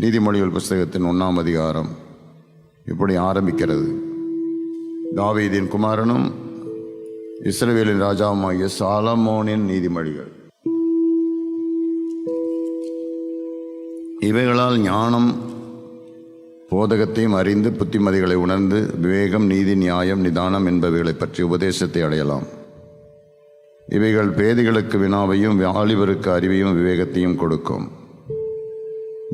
நீதிமொழிகள் புஸ்தகத்தின் ஒன்றாம் அதிகாரம் இப்படி ஆரம்பிக்கிறது. தாவீதின் குமாரனும் இஸ்ரவேலின் ராஜாவுமாகிய சாலமோனின் நீதிமொழிகள். இவைகளால் ஞானம் போதகத்தையும் அறிந்து புத்திமதிகளை உணர்ந்து விவேகம் நீதி நியாயம் நிதானம் என்பவைகளை பற்றி உபதேசத்தை அடையலாம். இவைகள் பேதிகளுக்கு வினாவையும் வாலிபருக்கு அறிவையும் விவேகத்தையும் கொடுக்கும்.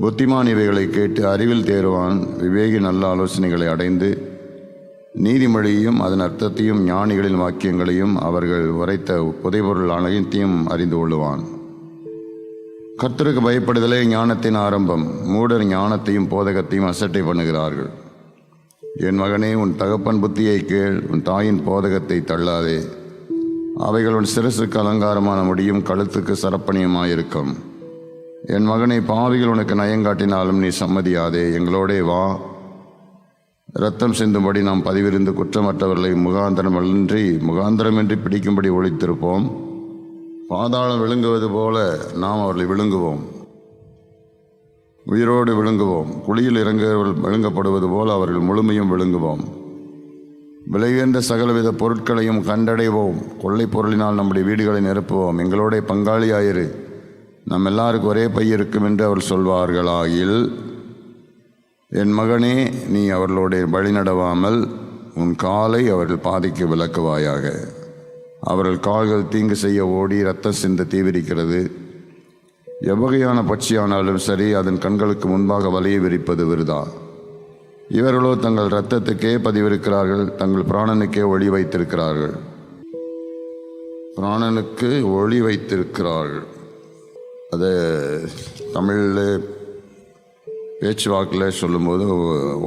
புத்திமான் இவைகளை கேட்டு அறிவில் தேர்வான் விவேகி நல்ல ஆலோசனைகளை அடைந்து நீதிமொழியையும் அதன் அர்த்தத்தையும் ஞானிகளின் வாக்கியங்களையும் அவர்கள் உரைத்த புதைபொருள் அனைத்தையும் அறிந்து கொள்ளுவான். கர்த்தருக்கு பயப்படுதலே ஞானத்தின் ஆரம்பம். மூடர் ஞானத்தையும் போதகத்தையும் அசட்டை பண்ணுகிறார்கள். என் மகனே உன் தகப்பன் புத்தியை கேள். உன் தாயின் போதகத்தை தள்ளாதே. அவைகள் உன் சிரசுக்கு அலங்காரமான முடியும் கழுத்துக்கு சரப்பணியுமாயிருக்கும். என் மகனை பாவிகள் உனக்கு நயங்காட்டினாலும் நீ சம்மதியாதே. எங்களோடே வா. இரத்தம் சிந்தும்படி நாம் பதிவிருந்து குற்றமற்றவர்களை முகாந்திரமின்றி முகாந்திரமின்றி பிடிக்கும்படி ஒழித்திருப்போம். பாதாளம் விழுங்குவது போல நாம் அவர்களை விழுங்குவோம். உயிரோடு விழுங்குவோம். குழியில் இறங்குவர்கள் விழுங்கப்படுவது போல அவர்கள் முழுமையும் விழுங்குவோம். விலையுயர்ந்த சகலவித பொருட்களையும் கண்டடைவோம். கொள்ளை பொருளினால் நம்முடைய வீடுகளை நிரப்புவோம். எங்களோட பங்காளியாயிரு. நம் எல்லாருக்கும் ஒரே பை இருக்கும் என்று அவர் சொல்வார்களாயில் என் மகனே நீ அவர்களுடைய வழி நடவாமல் உன் காலை அவர்கள் பாதிக்கு விளக்குவாயாக. அவர்கள் கால்கள் தீங்கு செய்ய ஓடி ரத்தம் சிந்து தீவிரிக்கிறது. எவ்வகையான பட்சியானாலும் சரி அதன் கண்களுக்கு முன்பாக வலையை விரிப்பது விருதா? இவர்களோ தங்கள் இரத்தத்துக்கே பதிவிருக்கிறார்கள் தங்கள் பிராணனுக்கே ஒளி வைத்திருக்கிறார்கள். பிராணனுக்கு ஒளி வைத்திருக்கிறார்கள். அது தமிழில் பேச்சு வாக்கில் சொல்லும்போது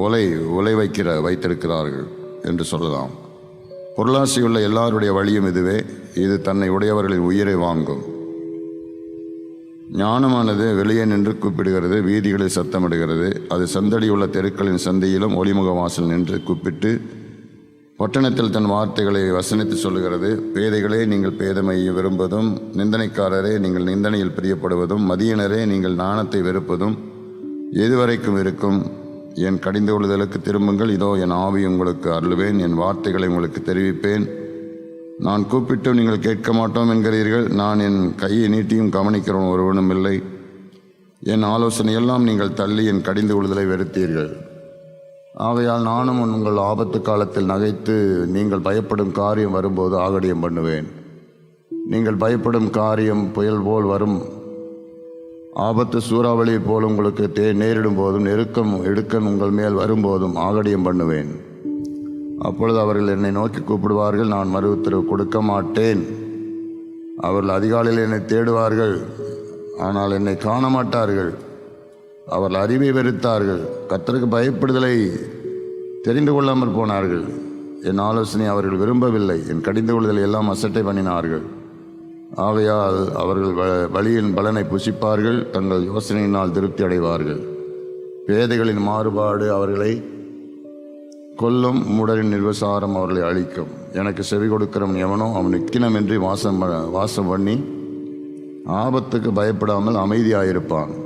ஒலை உலை வைக்கிற வைத்திருக்கிறார்கள் என்று சொல்லலாம். பொருளாசையுள்ள எல்லாருடைய வழியும் இதுவே. இது தன்னை உடையவர்களின் உயிரை வாங்கும். ஞானமானது வெளியே நின்று கூப்பிடுகிறது வீதிகளில் சத்தமிடுகிறது. அது சந்தடியுள்ள தெருக்களின் சந்தையிலும் ஒளிமுக வாசல் நின்று கூப்பிட்டு பட்டணத்தில் தன் வார்த்தைகளை வசனித்து சொல்லுகிறது. பேதைகளே நீங்கள் பேதமையை விரும்புவதும் நிந்தனைக்காரரே நீங்கள் நிந்தனையில் பிரியப்படுவதும் மதியினரே நீங்கள் நாணத்தை வெறுப்பதும் எதுவரைக்கும் இருக்கும். என் கடிந்து கொள்ளுதலுக்கு திரும்புங்கள். இதோ என் ஆவி உங்களுக்கு அருளுவேன். என் வார்த்தைகளை உங்களுக்கு தெரிவிப்பேன். நான் கூப்பிட்டும் நீங்கள் கேட்க மாட்டோம் என்கிறீர்கள். நான் என் கையை நீட்டியும் கவனிக்கிறவன் ஒருவனும் இல்லை. என் ஆலோசனையெல்லாம் நீங்கள் தள்ளி என் கடிந்து கொள்ளுதலை வெறுத்தீர்கள். ஆகையால் நானும் உங்கள் ஆபத்து காலத்தில் நகைத்து நீங்கள் பயப்படும் காரியம் வரும்போது ஆகடியம் பண்ணுவேன். நீங்கள் பயப்படும் காரியம் புயல் போல் வரும். ஆபத்து சூறாவளி போல் உங்களுக்கு தே நேரிடும் போதும் நெருக்கம் எடுக்கன் உங்கள் மேல் வரும்போதும் ஆகடியம் பண்ணுவேன். அப்பொழுது அவர்கள் என்னை நோக்கி கூப்பிடுவார்கள் நான் மறு உத்தரவு கொடுக்க மாட்டேன். அவர்கள் அதிகாலையில் என்னை தேடுவார்கள் ஆனால் என்னை காண மாட்டார்கள் அவர்கள் அறிவை வெறுத்தார்கள். கத்தருக்கு பயப்படுதலை தெரிந்து கொள்ளாமல் போனார்கள். என் ஆலோசனை அவர்கள் விரும்பவில்லை. என் கடிந்து கொள்ளுதலை எல்லாம் அசட்டை பண்ணினார்கள். ஆகையால் அவர்கள் வ- வழியின் பலனை புசிப்பார்கள். தங்கள் யோசனையினால் திருப்தி அடைவார்கள். பேதைகளின் மாறுபாடு அவர்களை கொல்லும். மூடரின் நிர்வசாரம் அவர்களை அழிக்கும். எனக்கு செவி கொடுக்கிறவன் எவனோ அவன் இக்கினமின்றி வாசம் வாசம் பண்ணி ஆபத்துக்கு பயப்படாமல் அமைதியாயிருப்பான்.